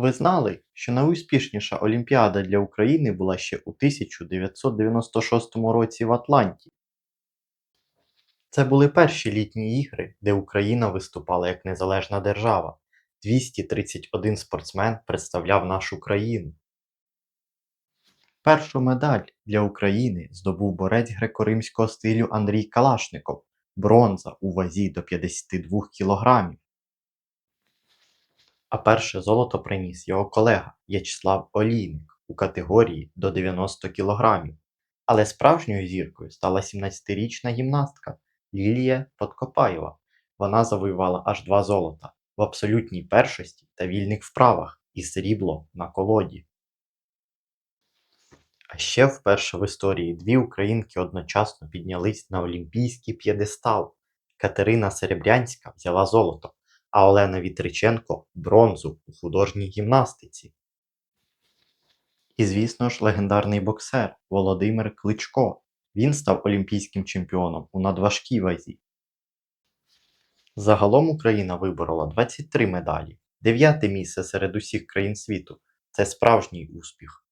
Ви знали, що найуспішніша Олімпіада для України була ще у 1996 році в Атланті? Це були перші літні ігри, де Україна виступала як незалежна держава. 231 спортсмен представляв нашу країну. Першу медаль для України здобув борець греко-римського стилю Андрій Калашников, бронза у вазі до 52 кілограмів. А перше золото приніс його колега В'ячеслав Олійник у категорії до 90 кілограмів. Але справжньою зіркою стала 17-річна гімнастка Лілія Подкопаєва. Вона завоювала аж два золота в абсолютній першості та вільних вправах і срібло на колоді. А ще вперше в історії дві українки одночасно піднялись на олімпійський п'єдестал. Катерина Серебрянська взяла золото, а Олена Вітриченко бронзу у художній гімнастиці. І, звісно ж, легендарний боксер Володимир Кличко. Він став олімпійським чемпіоном у надважкій вазі. Загалом Україна виборола 23 медалі, дев'яте місце серед усіх країн світу. Це справжній успіх.